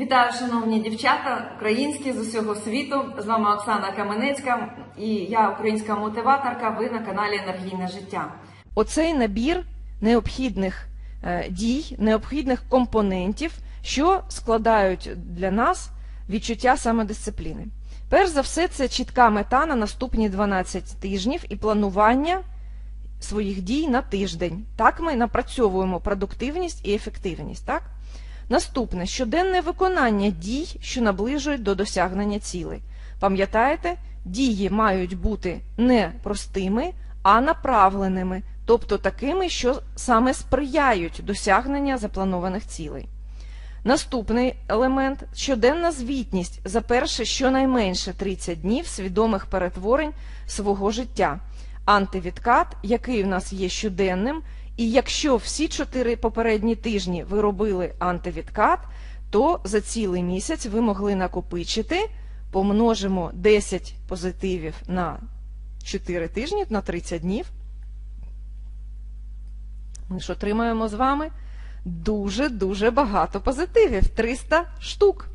Вітаю, шановні дівчата, українські з усього світу. З вами Оксана Каменецька і я українська мотиваторка. Ви на каналі Енергійне життя. Оцей набір необхідних е, дій, необхідних компонентів, що складають для нас відчуття самодисципліни. Перш за все, це чітка мета на наступні 12 тижнів і планування своїх дій на тиждень. Так ми напрацьовуємо продуктивність і ефективність. Так? Наступне щоденне виконання дій, що наближують до досягнення цілей. Пам'ятаєте, дії мають бути не простими, а направленими, тобто такими, що саме сприяють досягнення запланованих цілей. Наступний елемент щоденна звітність за перше щонайменше 30 днів свідомих перетворень свого життя. Антивідкат, який в нас є щоденним, і якщо всі чотири попередні тижні ви робили антивідкат, то за цілий місяць ви могли накопичити, помножимо 10 позитивів на 4 тижні, на 30 днів. Ми ж отримаємо з вами дуже-дуже багато позитивів 300 штук.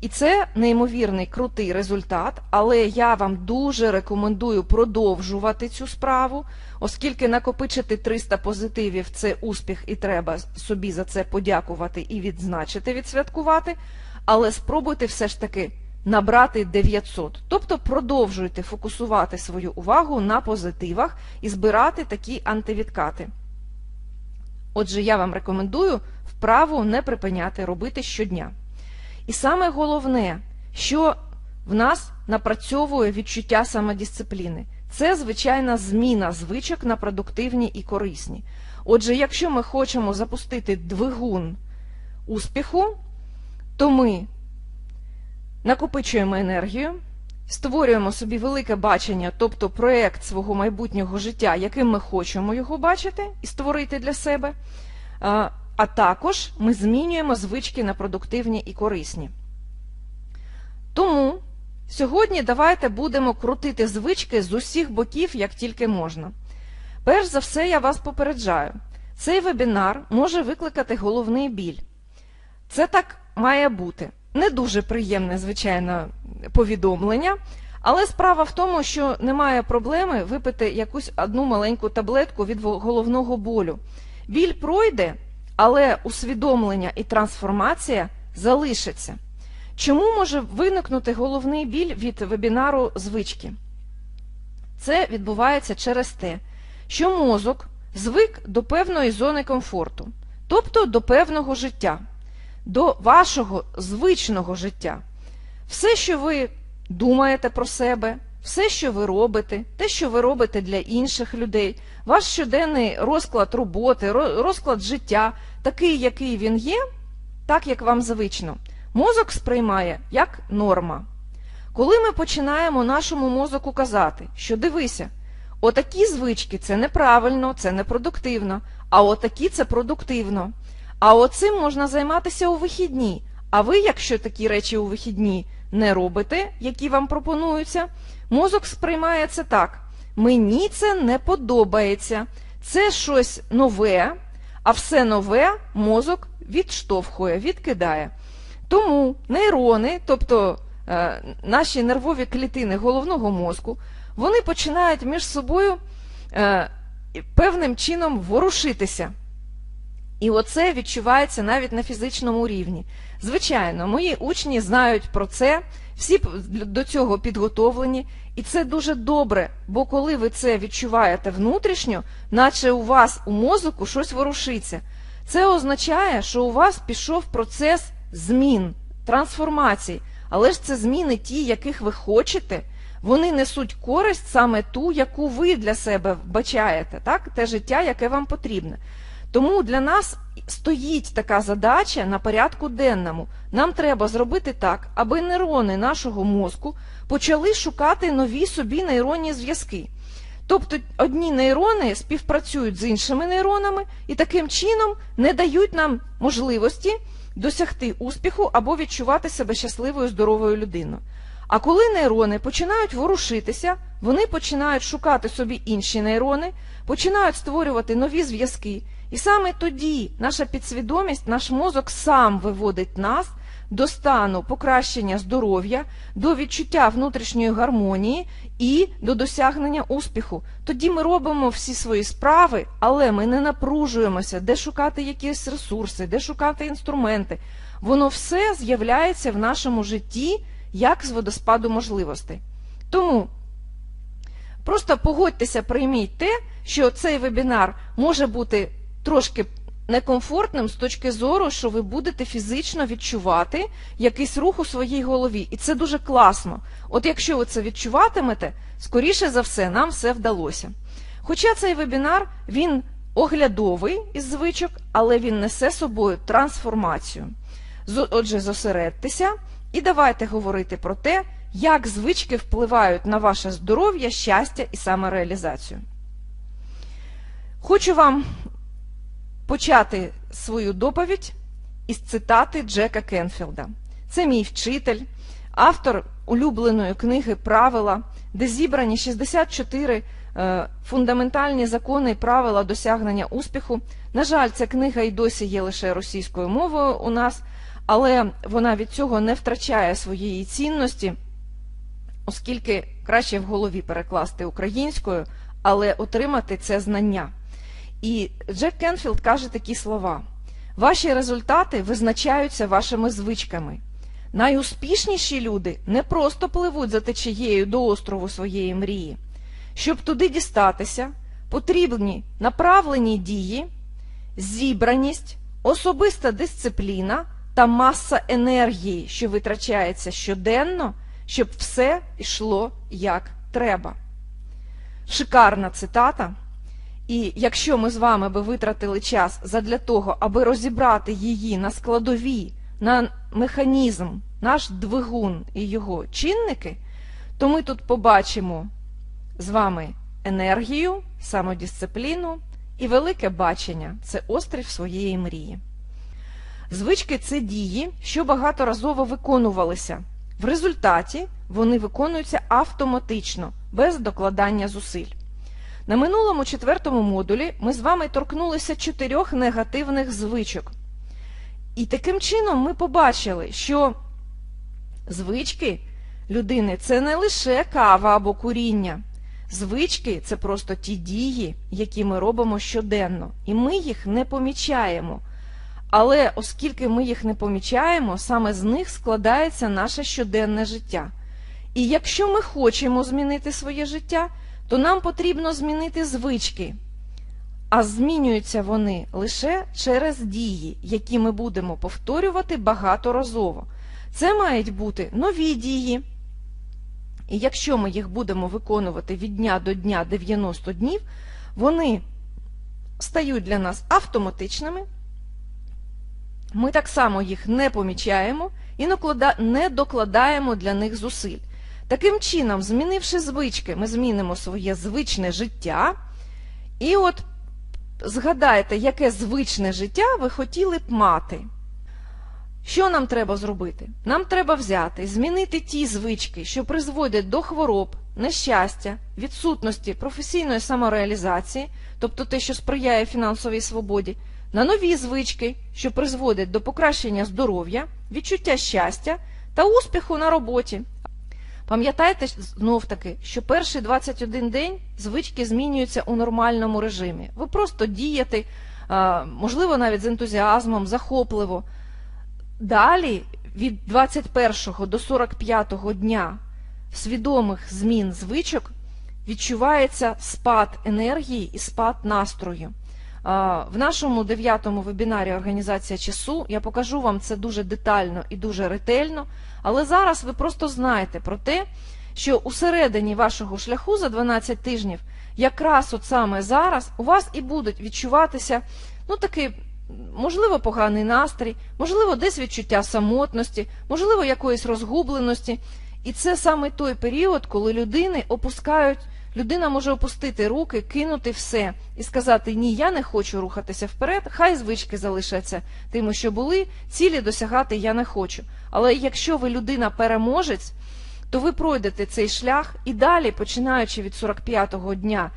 І це неймовірний крутий результат, але я вам дуже рекомендую продовжувати цю справу, оскільки накопичити 300 позитивів це успіх, і треба собі за це подякувати і відзначити, відсвяткувати. Але спробуйте все ж таки набрати 900. Тобто продовжуйте фокусувати свою увагу на позитивах і збирати такі антивідкати. Отже, я вам рекомендую вправу не припиняти робити щодня. І саме головне, що в нас напрацьовує відчуття самодисципліни, це звичайна зміна звичок на продуктивні і корисні. Отже, якщо ми хочемо запустити двигун успіху, то ми накопичуємо енергію, створюємо собі велике бачення, тобто проєкт свого майбутнього життя, яким ми хочемо його бачити і створити для себе. А також ми змінюємо звички на продуктивні і корисні. Тому сьогодні давайте будемо крутити звички з усіх боків, як тільки можна. Перш за все, я вас попереджаю, цей вебінар може викликати головний біль. Це так має бути. Не дуже приємне, звичайно, повідомлення, але справа в тому, що немає проблеми випити якусь одну маленьку таблетку від головного болю. Біль пройде але усвідомлення і трансформація залишаться. Чому може виникнути головний біль від вебінару звички? Це відбувається через те, що мозок звик до певної зони комфорту, тобто до певного життя, до вашого звичного життя. Все, що ви думаєте про себе, все, що ви робите, те, що ви робите для інших людей, ваш щоденний розклад роботи, розклад життя, такий, який він є, так як вам звично, мозок сприймає як норма. Коли ми починаємо нашому мозоку казати, що дивися, отакі звички це неправильно, це непродуктивно, а отакі це продуктивно. А оцим можна займатися у вихідні. А ви, якщо такі речі у вихідні не робите, які вам пропонуються, мозок сприймає це так. Мені це не подобається. Це щось нове, а все нове мозок відштовхує, відкидає. Тому нейрони, тобто е, наші нервові клітини головного мозку, вони починають між собою е, певним чином ворушитися. І оце відчувається навіть на фізичному рівні. Звичайно, мої учні знають про це, всі до цього підготовлені, і це дуже добре, бо коли ви це відчуваєте внутрішньо, наче у вас у мозку щось ворушиться. Це означає, що у вас пішов процес змін, трансформацій, але ж це зміни ті, яких ви хочете. Вони несуть користь саме ту, яку ви для себе вбачаєте, так? те життя, яке вам потрібне. Тому для нас стоїть така задача на порядку денному. Нам треба зробити так, аби нейрони нашого мозку почали шукати нові собі нейронні зв'язки. Тобто одні нейрони співпрацюють з іншими нейронами і таким чином не дають нам можливості досягти успіху або відчувати себе щасливою здоровою людиною. А коли нейрони починають ворушитися, вони починають шукати собі інші нейрони, починають створювати нові зв'язки. І саме тоді наша підсвідомість, наш мозок сам виводить нас до стану покращення здоров'я, до відчуття внутрішньої гармонії і до досягнення успіху. Тоді ми робимо всі свої справи, але ми не напружуємося, де шукати якісь ресурси, де шукати інструменти. Воно все з'являється в нашому житті як з водоспаду можливостей. Тому просто погодьтеся, прийміть те, що цей вебінар може бути трошки некомфортним з точки зору, що ви будете фізично відчувати якийсь рух у своїй голові. І це дуже класно. От якщо ви це відчуватимете, скоріше за все, нам все вдалося. Хоча цей вебінар, він оглядовий із звичок, але він несе собою трансформацію. Отже, зосередьтеся і давайте говорити про те, як звички впливають на ваше здоров'я, щастя і самореалізацію. Хочу вам почати свою доповідь із цитати Джека Кенфілда. Це мій вчитель, автор улюбленої книги Правила, де зібрані 64 е, фундаментальні закони і правила досягнення успіху. На жаль, ця книга і досі є лише російською мовою у нас, але вона від цього не втрачає своєї цінності, оскільки краще в голові перекласти українською, але отримати це знання. І Джек Кенфілд каже такі слова: Ваші результати визначаються вашими звичками. Найуспішніші люди не просто пливуть за течією до острову своєї мрії. Щоб туди дістатися, потрібні направлені дії, зібраність, особиста дисципліна та маса енергії, що витрачається щоденно, щоб все йшло як треба. Шикарна цитата. І якщо ми з вами би витратили час задля того, аби розібрати її на складові, на механізм, наш двигун і його чинники, то ми тут побачимо з вами енергію, самодисципліну і велике бачення це острів своєї мрії. Звички це дії, що багаторазово виконувалися. В результаті вони виконуються автоматично, без докладання зусиль. На минулому четвертому модулі ми з вами торкнулися чотирьох негативних звичок. І таким чином ми побачили, що звички людини це не лише кава або куріння. Звички це просто ті дії, які ми робимо щоденно, і ми їх не помічаємо. Але оскільки ми їх не помічаємо, саме з них складається наше щоденне життя. І якщо ми хочемо змінити своє життя, то нам потрібно змінити звички. А змінюються вони лише через дії, які ми будемо повторювати багаторазово. Це мають бути нові дії. І якщо ми їх будемо виконувати від дня до дня 90 днів, вони стають для нас автоматичними. Ми так само їх не помічаємо і не докладаємо для них зусиль. Таким чином, змінивши звички, ми змінимо своє звичне життя. І от згадайте, яке звичне життя ви хотіли б мати. Що нам треба зробити? Нам треба взяти, змінити ті звички, що призводять до хвороб, нещастя, відсутності професійної самореалізації, тобто те, що сприяє фінансовій свободі, на нові звички, що призводять до покращення здоров'я, відчуття щастя та успіху на роботі. Пам'ятайте знов таки, що перший 21 день звички змінюються у нормальному режимі. Ви просто дієте, можливо, навіть з ентузіазмом, захопливо. Далі, від 21 до 45 дня свідомих змін звичок відчувається спад енергії і спад настрою. В нашому дев'ятому вебінарі Організація часу я покажу вам це дуже детально і дуже ретельно, але зараз ви просто знаєте про те, що у середині вашого шляху за 12 тижнів, якраз от саме зараз, у вас і будуть відчуватися ну такий, можливо, поганий настрій, можливо, десь відчуття самотності, можливо, якоїсь розгубленості. І це саме той період, коли людини опускають. Людина може опустити руки, кинути все і сказати: Ні, я не хочу рухатися вперед, хай звички залишаться тими, що були, цілі досягати я не хочу. Але якщо ви людина переможець, то ви пройдете цей шлях і далі, починаючи від 45-го дня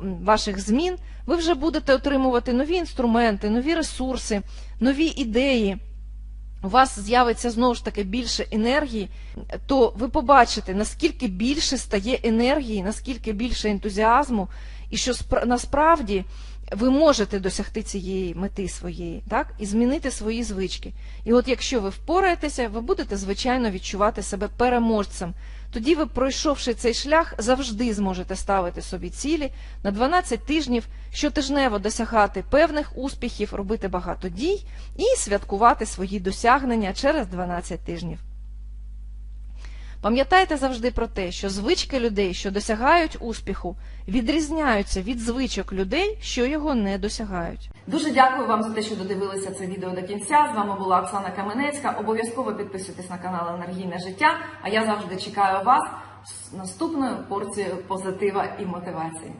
ваших змін, ви вже будете отримувати нові інструменти, нові ресурси, нові ідеї. У вас з'явиться знову ж таки більше енергії, то ви побачите, наскільки більше стає енергії, наскільки більше ентузіазму, і що спра- насправді ви можете досягти цієї мети своєї, так, і змінити свої звички. І от якщо ви впораєтеся, ви будете звичайно відчувати себе переможцем. Тоді ви, пройшовши цей шлях, завжди зможете ставити собі цілі на 12 тижнів, щотижнево досягати певних успіхів, робити багато дій і святкувати свої досягнення через 12 тижнів. Пам'ятайте завжди про те, що звички людей, що досягають успіху, відрізняються від звичок людей, що його не досягають. Дуже дякую вам за те, що додивилися це відео до кінця. З вами була Оксана Каменецька. Обов'язково підписуйтесь на канал Енергійне життя. А я завжди чекаю вас з наступною порцією позитива і мотивації.